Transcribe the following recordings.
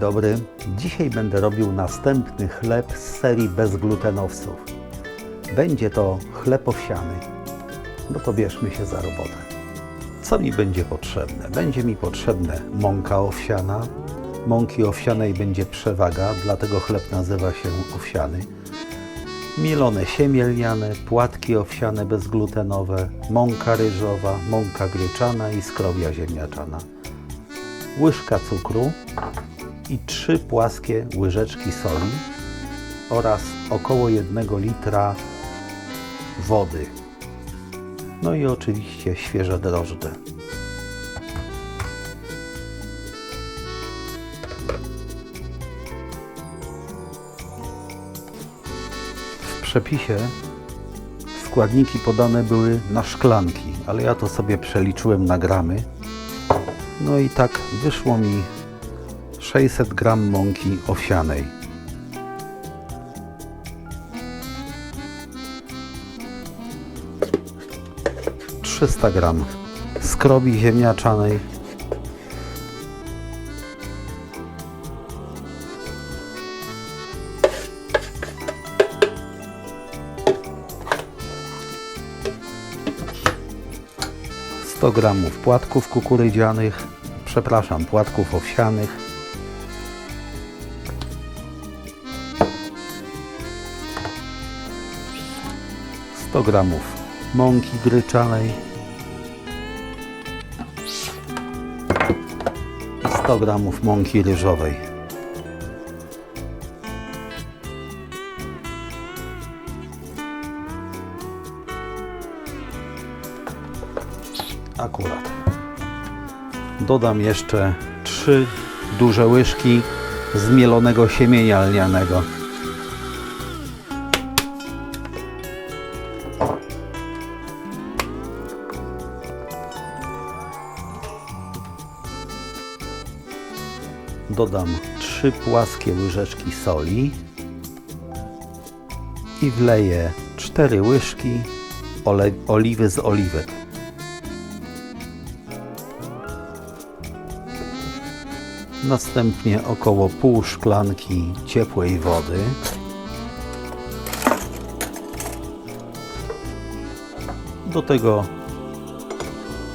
dobry. Dzisiaj będę robił następny chleb z serii bezglutenowców. Będzie to chleb owsiany. No to bierzmy się za robotę. Co mi będzie potrzebne? Będzie mi potrzebne mąka owsiana. Mąki owsianej będzie przewaga, dlatego chleb nazywa się owsiany. Mielone siemię lniane, płatki owsiane bezglutenowe, mąka ryżowa, mąka gryczana i skrobia ziemniaczana łyżka cukru i trzy płaskie łyżeczki soli oraz około 1 litra wody. No i oczywiście świeże drożdże. W przepisie składniki podane były na szklanki, ale ja to sobie przeliczyłem na gramy. No i tak wyszło mi 600 gram mąki owsianej. Trzysta gram skrobi ziemniaczanej. Sto gramów płatków kukurydzianych, przepraszam, płatków owsianych. 100 gramów mąki gryczanej i 100 gramów mąki ryżowej. Akurat. Dodam jeszcze 3 duże łyżki zmielonego siemienia lnianego. Dodam 3 płaskie łyżeczki soli i wleję 4 łyżki ole- oliwy z oliwek. Następnie około pół szklanki ciepłej wody. Do tego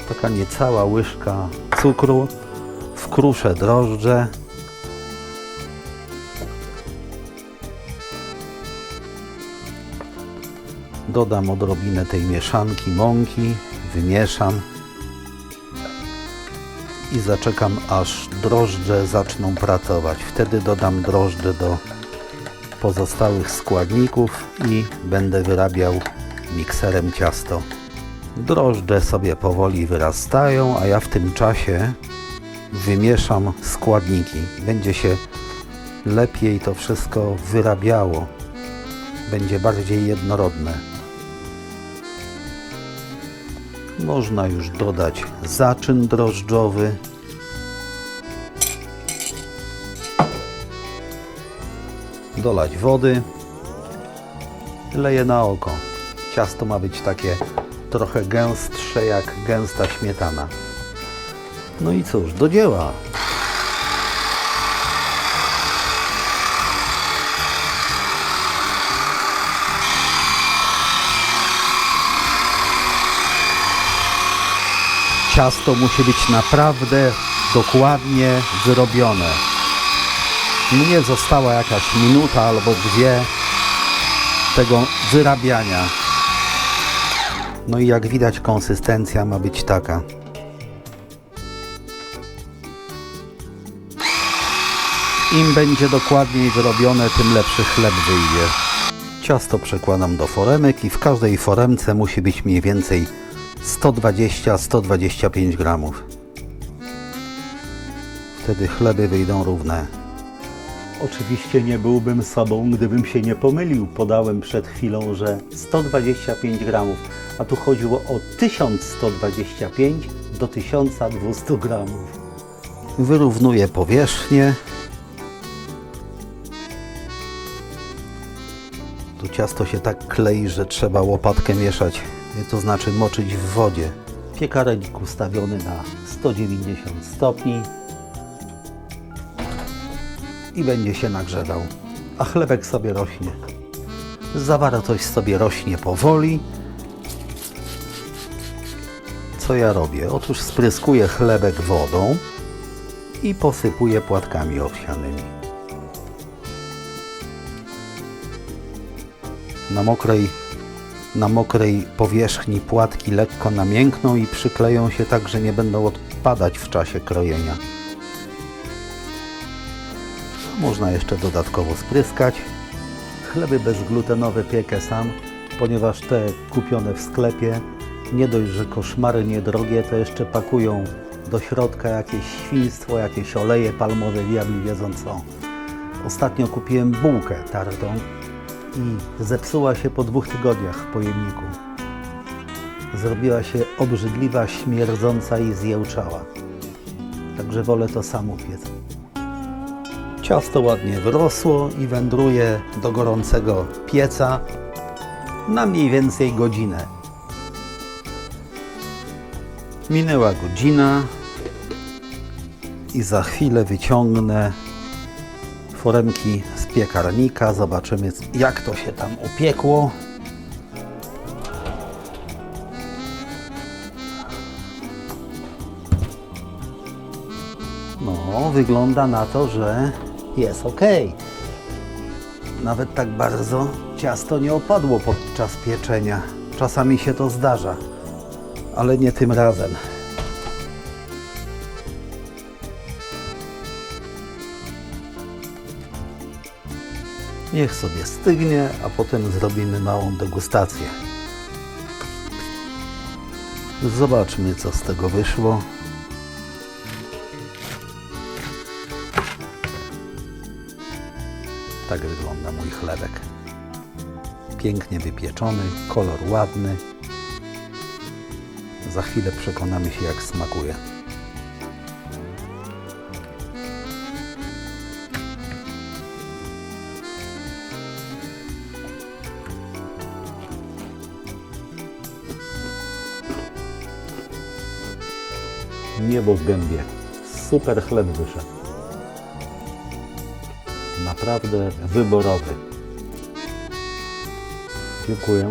taka niecała łyżka cukru. Wkruszę drożdże. Dodam odrobinę tej mieszanki mąki, wymieszam i zaczekam aż drożdże zaczną pracować. Wtedy dodam drożdże do pozostałych składników i będę wyrabiał mikserem ciasto. Drożdże sobie powoli wyrastają, a ja w tym czasie wymieszam składniki. Będzie się lepiej to wszystko wyrabiało. Będzie bardziej jednorodne. Można już dodać zaczyn drożdżowy. Dolać wody. Leję na oko. Ciasto ma być takie trochę gęstsze jak gęsta śmietana. No i cóż, do dzieła. Ciasto musi być naprawdę dokładnie wyrobione. Mnie została jakaś minuta albo dwie tego wyrabiania. No i jak widać konsystencja ma być taka. Im będzie dokładniej wyrobione, tym lepszy chleb wyjdzie. Ciasto przekładam do foremek i w każdej foremce musi być mniej więcej 120-125 gramów. Wtedy chleby wyjdą równe. Oczywiście nie byłbym sobą, gdybym się nie pomylił. Podałem przed chwilą, że 125 gramów, a tu chodziło o 1125 do 1200 gramów. Wyrównuję powierzchnię. Tu ciasto się tak klei, że trzeba łopatkę mieszać, to znaczy moczyć w wodzie. Piekarnik ustawiony na 190 stopni. i będzie się nagrzewał, a chlebek sobie rośnie. Zawartość sobie rośnie powoli. Co ja robię? Otóż spryskuję chlebek wodą i posypuję płatkami owsianymi. Na mokrej, na mokrej powierzchni płatki lekko namiękną i przykleją się tak, że nie będą odpadać w czasie krojenia. Można jeszcze dodatkowo spryskać. Chleby bezglutenowe piekę sam, ponieważ te kupione w sklepie nie dość, że koszmary niedrogie, to jeszcze pakują do środka jakieś świństwo, jakieś oleje palmowe, diabli wiedzą co. Ostatnio kupiłem bułkę tartą i zepsuła się po dwóch tygodniach w pojemniku. Zrobiła się obrzydliwa, śmierdząca i zjełczała. Także wolę to samo piec. Ciasto ładnie wyrosło i wędruje do gorącego pieca na mniej więcej godzinę. Minęła godzina i za chwilę wyciągnę foremki piekarnika. Zobaczymy, jak to się tam upiekło. No, wygląda na to, że jest ok. Nawet tak bardzo ciasto nie opadło podczas pieczenia. Czasami się to zdarza, ale nie tym razem. Niech sobie stygnie, a potem zrobimy małą degustację. Zobaczmy, co z tego wyszło. Tak wygląda mój chlebek. Pięknie wypieczony, kolor ładny. Za chwilę przekonamy się, jak smakuje. Niebo w gębie. Super chleb wyszedł. Naprawdę wyborowy. Dziękuję.